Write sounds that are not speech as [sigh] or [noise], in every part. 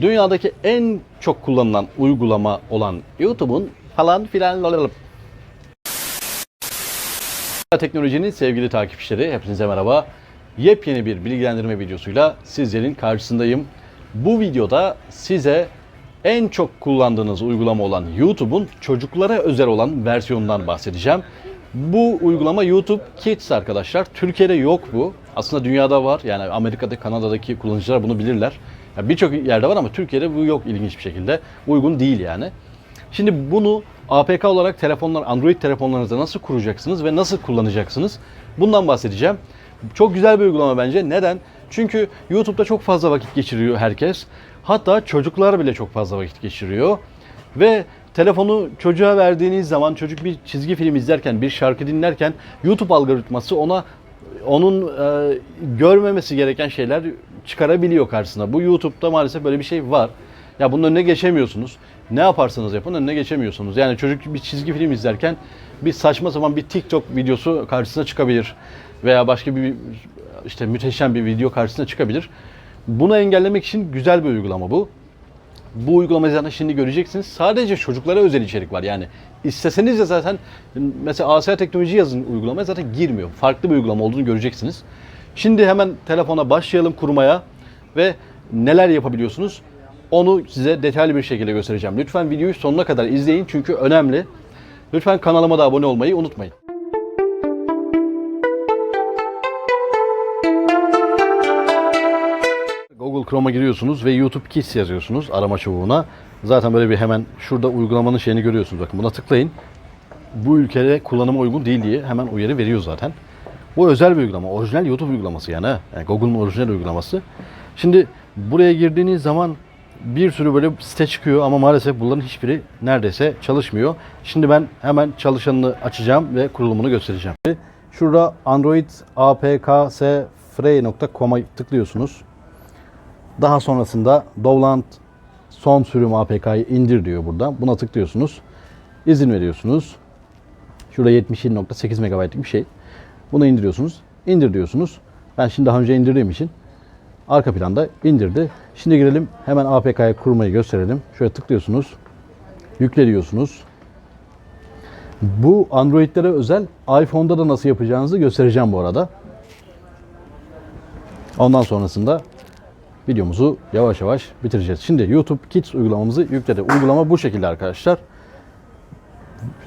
Dünyadaki en çok kullanılan uygulama olan YouTube'un falan filan lalalap. Teknolojinin sevgili takipçileri hepinize merhaba. Yepyeni bir bilgilendirme videosuyla sizlerin karşısındayım. Bu videoda size en çok kullandığınız uygulama olan YouTube'un çocuklara özel olan versiyonundan bahsedeceğim. Bu uygulama YouTube Kids arkadaşlar. Türkiye'de yok bu. Aslında dünyada var. Yani Amerika'da, Kanada'daki kullanıcılar bunu bilirler. Ya Birçok yerde var ama Türkiye'de bu yok ilginç bir şekilde. Uygun değil yani. Şimdi bunu APK olarak telefonlar, Android telefonlarınızda nasıl kuracaksınız ve nasıl kullanacaksınız? Bundan bahsedeceğim. Çok güzel bir uygulama bence. Neden? Çünkü YouTube'da çok fazla vakit geçiriyor herkes. Hatta çocuklar bile çok fazla vakit geçiriyor. Ve telefonu çocuğa verdiğiniz zaman çocuk bir çizgi film izlerken, bir şarkı dinlerken YouTube algoritması ona onun e, görmemesi gereken şeyler çıkarabiliyor karşısına. Bu YouTube'da maalesef böyle bir şey var. Ya bunun önüne geçemiyorsunuz. Ne yaparsanız yapın önüne geçemiyorsunuz. Yani çocuk bir çizgi film izlerken bir saçma sapan bir TikTok videosu karşısına çıkabilir. Veya başka bir işte müteşem bir video karşısına çıkabilir. Bunu engellemek için güzel bir uygulama bu. Bu uygulamayı zaten şimdi göreceksiniz. Sadece çocuklara özel içerik var. Yani isteseniz de zaten mesela ASA teknoloji yazın uygulamaya zaten girmiyor. Farklı bir uygulama olduğunu göreceksiniz. Şimdi hemen telefona başlayalım kurmaya ve neler yapabiliyorsunuz onu size detaylı bir şekilde göstereceğim. Lütfen videoyu sonuna kadar izleyin çünkü önemli. Lütfen kanalıma da abone olmayı unutmayın. Google Chrome'a giriyorsunuz ve YouTube Kids yazıyorsunuz arama çubuğuna. Zaten böyle bir hemen şurada uygulamanın şeyini görüyorsunuz. Bakın buna tıklayın. Bu ülkede kullanıma uygun değil diye hemen uyarı veriyor zaten. Bu özel bir uygulama. Orijinal YouTube uygulaması yani. yani Google'un orijinal uygulaması. Şimdi buraya girdiğiniz zaman bir sürü böyle site çıkıyor ama maalesef bunların hiçbiri neredeyse çalışmıyor. Şimdi ben hemen çalışanını açacağım ve kurulumunu göstereceğim. Şurada Android apksfree.com'a tıklıyorsunuz. Daha sonrasında Dovland son sürüm APK'yı indir diyor burada. Buna tıklıyorsunuz. İzin veriyorsunuz. Şurada 77.8 MB'lik bir şey. Bunu indiriyorsunuz. İndir diyorsunuz. Ben şimdi daha önce indirdiğim için arka planda indirdi. Şimdi girelim hemen APK'ya kurmayı gösterelim. Şöyle tıklıyorsunuz. Yükle diyorsunuz. Bu Android'lere özel iPhone'da da nasıl yapacağınızı göstereceğim bu arada. Ondan sonrasında videomuzu yavaş yavaş bitireceğiz. Şimdi YouTube Kids uygulamamızı yükledi. Uygulama bu şekilde arkadaşlar.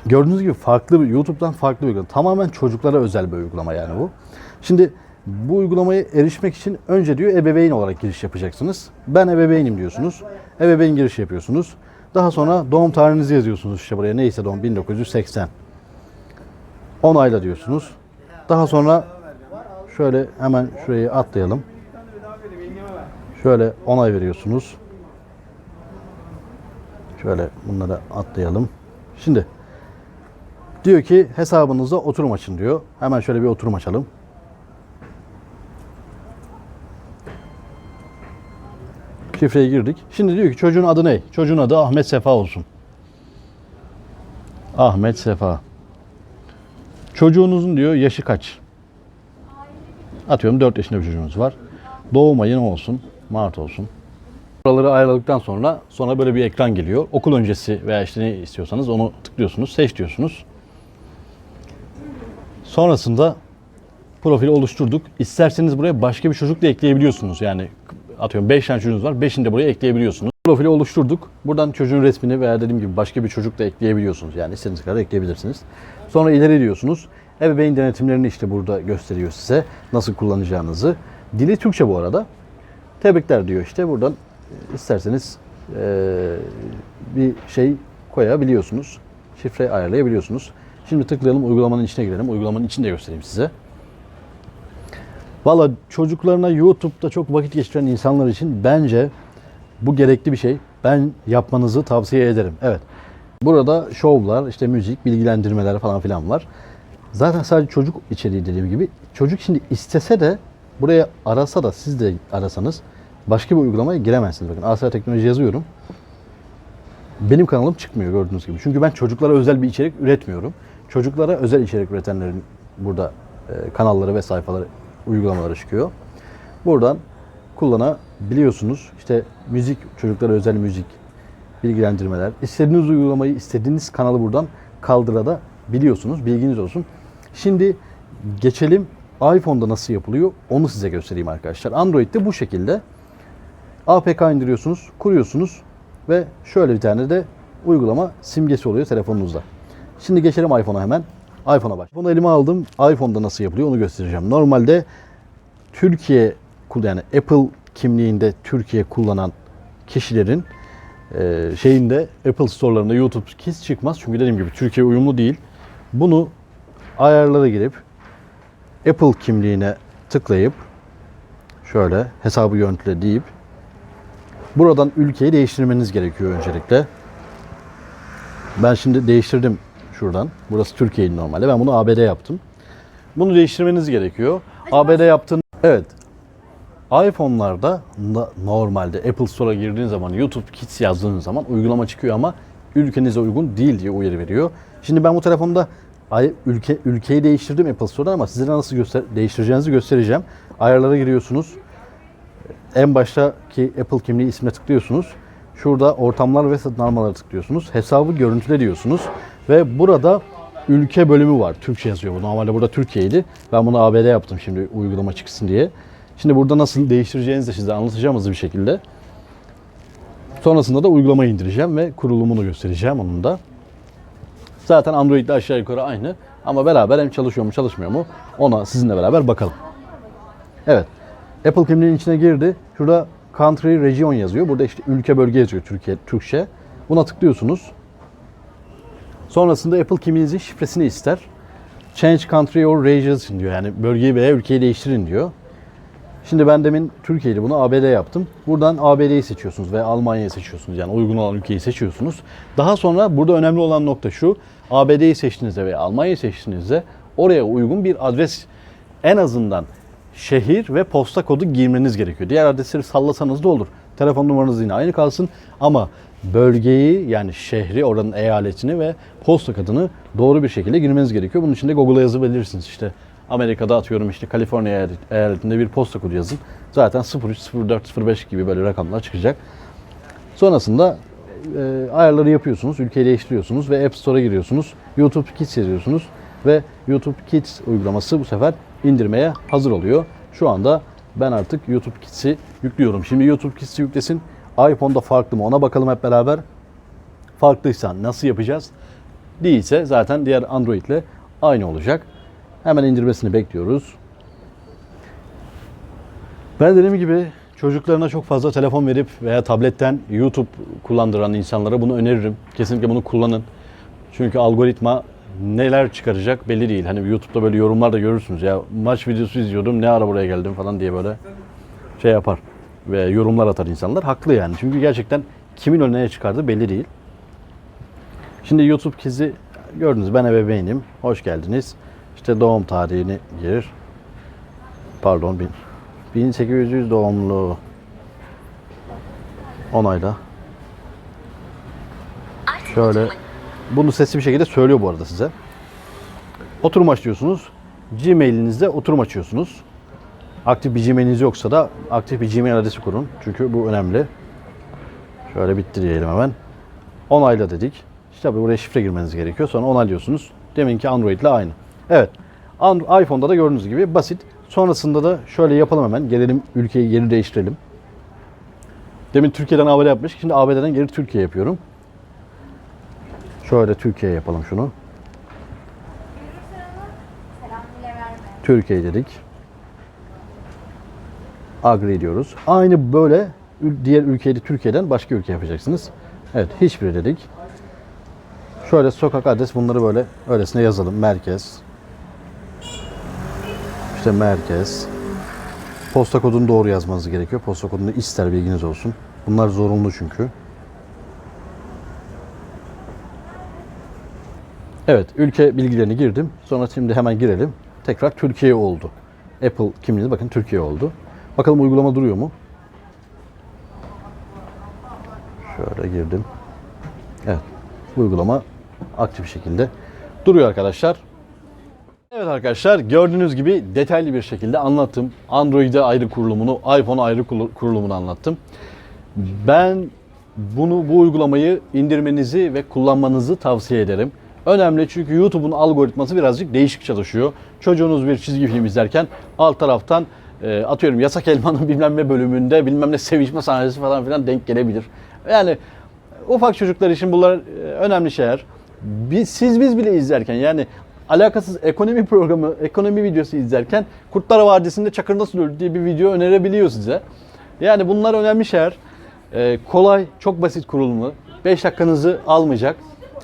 Gördüğünüz gibi farklı bir YouTube'dan farklı bir uygulama. Tamamen çocuklara özel bir uygulama yani bu. Şimdi bu uygulamaya erişmek için önce diyor ebeveyn olarak giriş yapacaksınız. Ben ebeveynim diyorsunuz. Ebeveyn giriş yapıyorsunuz. Daha sonra doğum tarihinizi yazıyorsunuz işte buraya. Neyse doğum 1980. Onayla diyorsunuz. Daha sonra şöyle hemen şurayı atlayalım. Şöyle onay veriyorsunuz. Şöyle bunları atlayalım. Şimdi diyor ki hesabınıza oturum açın diyor. Hemen şöyle bir oturum açalım. Şifreye girdik. Şimdi diyor ki çocuğun adı ne? Çocuğun adı Ahmet Sefa olsun. Ahmet Sefa. Çocuğunuzun diyor yaşı kaç? Atıyorum 4 yaşında bir çocuğunuz var. Doğum ayı ne olsun? Mart olsun. Buraları ayarladıktan sonra sonra böyle bir ekran geliyor. Okul öncesi veya işte ne istiyorsanız onu tıklıyorsunuz. Seç diyorsunuz. Sonrasında profili oluşturduk. İsterseniz buraya başka bir çocuk da ekleyebiliyorsunuz. Yani atıyorum 5 tane çocuğunuz var. 5'ini de buraya ekleyebiliyorsunuz. Profili oluşturduk. Buradan çocuğun resmini veya dediğim gibi başka bir çocuk da ekleyebiliyorsunuz. Yani istediğiniz kadar ekleyebilirsiniz. Sonra ileri diyorsunuz. Ebeveyn denetimlerini işte burada gösteriyor size. Nasıl kullanacağınızı. Dili Türkçe bu arada. Tebrikler diyor işte. Buradan e, isterseniz e, bir şey koyabiliyorsunuz. Şifre ayarlayabiliyorsunuz. Şimdi tıklayalım uygulamanın içine girelim. Uygulamanın içini de göstereyim size. Valla çocuklarına YouTube'da çok vakit geçiren insanlar için bence bu gerekli bir şey. Ben yapmanızı tavsiye ederim. Evet. Burada şovlar, işte müzik, bilgilendirmeler falan filan var. Zaten sadece çocuk içeriği dediğim gibi. Çocuk şimdi istese de buraya arasa da siz de arasanız başka bir uygulamaya giremezsiniz. Bakın Asya Teknoloji yazıyorum. Benim kanalım çıkmıyor gördüğünüz gibi. Çünkü ben çocuklara özel bir içerik üretmiyorum. Çocuklara özel içerik üretenlerin burada e, kanalları ve sayfaları, uygulamaları çıkıyor. Buradan kullana biliyorsunuz işte müzik, çocuklara özel müzik, bilgilendirmeler. İstediğiniz uygulamayı, istediğiniz kanalı buradan kaldırada biliyorsunuz. Bilginiz olsun. Şimdi geçelim iPhone'da nasıl yapılıyor onu size göstereyim arkadaşlar. Android'de bu şekilde APK indiriyorsunuz, kuruyorsunuz ve şöyle bir tane de uygulama simgesi oluyor telefonunuzda. Şimdi geçelim iPhone'a hemen. iPhone'a baş. Bunu elime aldım. iPhone'da nasıl yapılıyor onu göstereceğim. Normalde Türkiye yani Apple kimliğinde Türkiye kullanan kişilerin e, şeyinde Apple Store'larında YouTube Kids çıkmaz. Çünkü dediğim gibi Türkiye uyumlu değil. Bunu ayarlara girip Apple kimliğine tıklayıp şöyle hesabı yönetile deyip buradan ülkeyi değiştirmeniz gerekiyor öncelikle. Ben şimdi değiştirdim şuradan. Burası Türkiye'nin normalde. Ben bunu ABD yaptım. Bunu değiştirmeniz gerekiyor. ABD yaptığın evet. iPhone'larda normalde Apple Store'a girdiğin zaman YouTube Kids yazdığın zaman uygulama çıkıyor ama ülkenize uygun değil diye uyarı veriyor. Şimdi ben bu telefonda ülke ülkeyi değiştirdim Apple Store'dan ama size nasıl göster değiştireceğinizi göstereceğim. Ayarlara giriyorsunuz. En baştaki Apple kimliği ismine tıklıyorsunuz. Şurada ortamlar ve satın almaları tıklıyorsunuz. Hesabı görüntüle diyorsunuz. Ve burada ülke bölümü var. Türkçe yazıyor bu. Normalde burada Türkiye'ydi. Ben bunu ABD yaptım şimdi uygulama çıksın diye. Şimdi burada nasıl değiştireceğinizi de size anlatacağım hızlı bir şekilde. Sonrasında da uygulamayı indireceğim ve kurulumunu göstereceğim onun da. Zaten Android'de aşağı yukarı aynı. Ama beraber hem çalışıyor mu çalışmıyor mu ona sizinle beraber bakalım. Evet. Apple kimliğinin içine girdi. Şurada country region yazıyor. Burada işte ülke bölge yazıyor Türkiye Türkçe. Buna tıklıyorsunuz. Sonrasında Apple kimliğinizin şifresini ister. Change country or region diyor. Yani bölgeyi veya ülkeyi değiştirin diyor. Şimdi ben demin Türkiye'li bunu ABD yaptım. Buradan ABD'yi seçiyorsunuz veya Almanya'yı seçiyorsunuz. Yani uygun olan ülkeyi seçiyorsunuz. Daha sonra burada önemli olan nokta şu. ABD'yi seçtiğinizde veya Almanya'yı seçtiğinizde oraya uygun bir adres en azından şehir ve posta kodu girmeniz gerekiyor. Diğer adresleri sallasanız da olur. Telefon numaranız yine aynı kalsın ama bölgeyi yani şehri, oranın eyaletini ve posta kodunu doğru bir şekilde girmeniz gerekiyor. Bunun için de Google'a yazabilirsiniz. İşte Amerika'da atıyorum işte Kaliforniya eyalet- eyaletinde bir posta kodu yazın. Zaten 03, 04, 05 gibi böyle rakamlar çıkacak. Sonrasında e, ayarları yapıyorsunuz, ülkeyi değiştiriyorsunuz ve App Store'a giriyorsunuz. YouTube Kids yazıyorsunuz ve YouTube Kids uygulaması bu sefer indirmeye hazır oluyor. Şu anda ben artık YouTube Kids'i yüklüyorum. Şimdi YouTube Kids'i yüklesin. iPhone'da farklı mı ona bakalım hep beraber. Farklıysa nasıl yapacağız? Değilse zaten diğer Android ile aynı olacak. Hemen indirmesini bekliyoruz. Ben dediğim gibi çocuklarına çok fazla telefon verip veya tabletten YouTube kullandıran insanlara bunu öneririm. Kesinlikle bunu kullanın. Çünkü algoritma neler çıkaracak belli değil. Hani YouTube'da böyle yorumlar da görürsünüz. Ya maç videosu izliyordum ne ara buraya geldim falan diye böyle şey yapar. Ve yorumlar atar insanlar. Haklı yani. Çünkü gerçekten kimin önüne ne çıkardığı belli değil. Şimdi YouTube Kids'i gördünüz ben ebeveynim. Hoş geldiniz. İşte doğum tarihini gir. Pardon bin. 1800 doğumlu. Onayla. Şöyle. Bunu sesli bir şekilde söylüyor bu arada size. Oturum açıyorsunuz. Gmail'inizde oturum açıyorsunuz. Aktif bir Gmail'iniz yoksa da aktif bir Gmail adresi kurun. Çünkü bu önemli. Şöyle bitti diyelim hemen. Onayla dedik. İşte tabii buraya şifre girmeniz gerekiyor. Sonra onaylıyorsunuz. Deminki Android ile aynı. Evet. İPhone'da da gördüğünüz gibi basit. Sonrasında da şöyle yapalım hemen. Gelelim ülkeyi yeri değiştirelim. Demin Türkiye'den ABD yapmış. Şimdi ABD'den geri Türkiye yapıyorum. Şöyle Türkiye yapalım şunu. Türkiye dedik. Agree diyoruz. Aynı böyle diğer ülkeyi de Türkiye'den başka ülke yapacaksınız. Evet hiçbiri dedik. Şöyle sokak adres bunları böyle öylesine yazalım. Merkez. İşte merkez. Posta kodunu doğru yazmanız gerekiyor. Posta kodunu ister bilginiz olsun. Bunlar zorunlu çünkü. Evet, ülke bilgilerini girdim. Sonra şimdi hemen girelim. Tekrar Türkiye oldu. Apple kimliği bakın Türkiye oldu. Bakalım uygulama duruyor mu? Şöyle girdim. Evet. Uygulama aktif şekilde duruyor arkadaşlar. Evet arkadaşlar gördüğünüz gibi detaylı bir şekilde anlattım. Android'e ayrı kurulumunu, iPhone'a ayrı kurulu- kurulumunu anlattım. Ben bunu bu uygulamayı indirmenizi ve kullanmanızı tavsiye ederim. Önemli çünkü YouTube'un algoritması birazcık değişik çalışıyor. Çocuğunuz bir çizgi film izlerken alt taraftan e, atıyorum Yasak Elman'ın [laughs] bilmem ne bölümünde bilmem ne sevişme sahnesi falan filan denk gelebilir. Yani ufak çocuklar için bunlar e, önemli şeyler. Biz, siz biz bile izlerken yani alakasız ekonomi programı, ekonomi videosu izlerken Kurtlar Vadisi'nde Çakır nasıl öldü diye bir video önerebiliyor size. Yani bunlar önemli şeyler. Ee, kolay, çok basit kurulumu. 5 dakikanızı almayacak.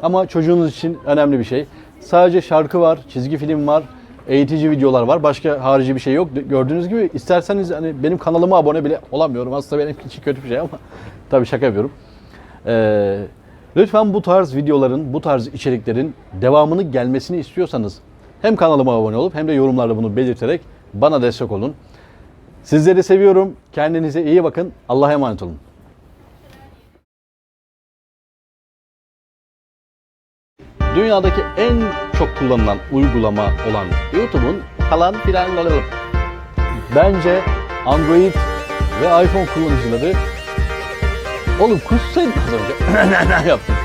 Ama çocuğunuz için önemli bir şey. Sadece şarkı var, çizgi film var, eğitici videolar var. Başka harici bir şey yok. Gördüğünüz gibi isterseniz hani benim kanalıma abone bile olamıyorum. Aslında benim için kötü bir şey ama [laughs] tabii şaka yapıyorum. Ee, lütfen bu tarz videoların, bu tarz içeriklerin devamını gelmesini istiyorsanız hem kanalıma abone olup hem de yorumlarda bunu belirterek bana destek olun. Sizleri seviyorum. Kendinize iyi bakın. Allah'a emanet olun. Dünyadaki en çok kullanılan uygulama olan YouTube'un falan filan lalalım. Bence Android ve iPhone kullanıcıları Oğlum kussaydın az önce. ne yaptın?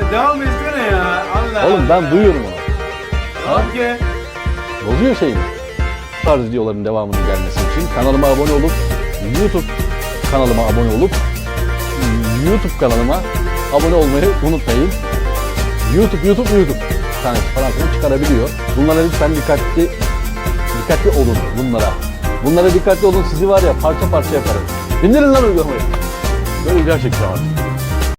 Ya devam etsene ya. Allah Oğlum ben Allah. duyuyorum onu. Tamam ki. Bozuyor şeyimi. Bu tarz videoların devamının gelmesi için kanalıma abone olup YouTube kanalıma abone olup YouTube kanalıma abone olmayı unutmayın. YouTube, YouTube, YouTube tanesi falan filan çıkarabiliyor. Bunlara lütfen dikkatli dikkatli olun bunlara. Bunlara dikkatli olun sizi var ya parça parça yaparım. İndirin lan uygulamayı. Böyle gerçekten var.